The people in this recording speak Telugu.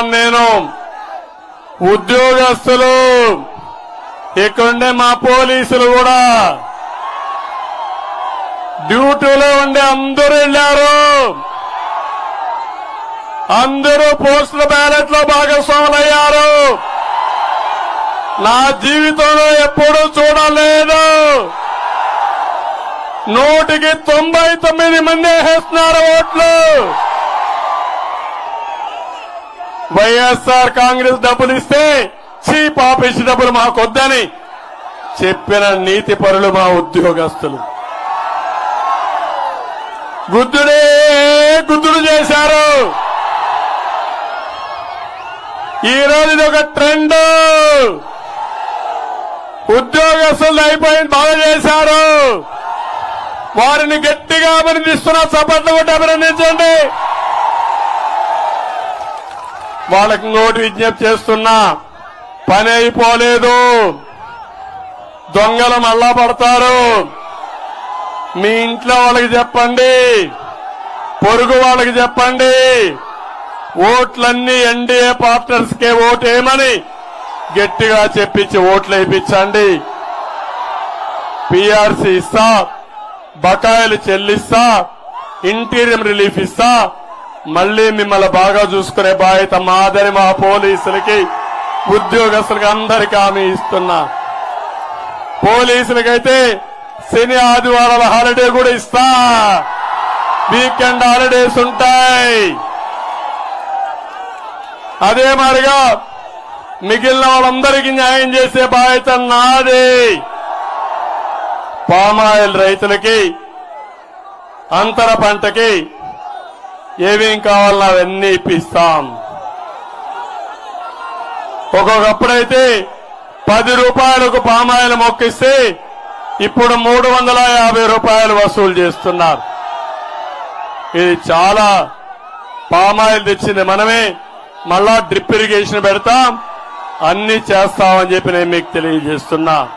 నేను. ఉద్యోగస్తులు ఇక్కడుండే మా పోలీసులు కూడా డ్యూటీలో ఉండే అందరూ వెళ్ళారు. అందరూ పోస్టల్ బ్యాలెట్లో భాగస్వాములయ్యారు. నా జీవితంలో ఎప్పుడూ చూడలేదు. నూటికి తొంభై తొమ్మిది మంది వేస్తున్నారు ఓట్లు. వైఎస్ఆర్ కాంగ్రెస్ డబ్బులు ఇస్తే చీప్ ఆఫీస్ డబ్బులు మాకొద్దని చెప్పిన నీతి పరులు మా ఉద్యోగస్తులు. గుద్దుడే గుద్దుడు చేశారు. ఈ రోజు ఇది ఒక ట్రెండ్. ఉద్యోగస్తులు అయిపోయింది బాగా చేశారు. వారిని గట్టిగా అభినందిస్తున్న సపట్లు కొట్టి అభినందించండి. వాళ్ళకి నోటి విజ్ఞప్తి చేస్తున్నా. పని అయిపోలేదు. దొంగలు మళ్ళా పడతారు. మీ ఇంట్లో వాళ్ళకి చెప్పండి. పొరుగు వాళ్ళకి చెప్పండి. ఓట్లన్నీ ఎన్డీఏ పార్ట్నర్స్ కే ఓటేయమని గట్టిగా చెప్పించి ఓట్లు వేయించండి. పీఆర్సీ ఇస్తా. బకాయిలు చెల్లిస్తా. ఇంటీరియం రిలీఫ్ ఇస్తా. మళ్ళీ మిమ్మల్ని బాగా చూసుకునే బాధ్యత మాదని మా పోలీసులకి ఉద్యోగస్తులకి అందరికీ హామీ ఇస్తున్నా. పోలీసులకైతే శని ఆదివారాల హాలిడే కూడా ఇస్తా. వీకెండ్ హాలిడేస్ ఉంటాయి. అదే మాదిరిగా మిగిలిన వాళ్ళందరికీ న్యాయం చేసే బాధ్యత నాది. పామాయిల్ రైతులకి అంతర పంటకి ఏమేం కావాలన్నా అవన్నీ ఇప్పిస్తాం. ఒక్కొక్కప్పుడైతే పది రూపాయలకు పామాయిల్ మొక్కిస్తే ఇప్పుడు మూడు వందల యాభై రూపాయలు వసూలు చేస్తున్నారు. ఇది చాలా పామాయిల్ తెచ్చింది. మనమే మళ్ళా డ్రిప్ ఇరిగేషన్ పెడతాం. అన్ని చేస్తామని చెప్పి నేను మీకు తెలియజేస్తున్నా.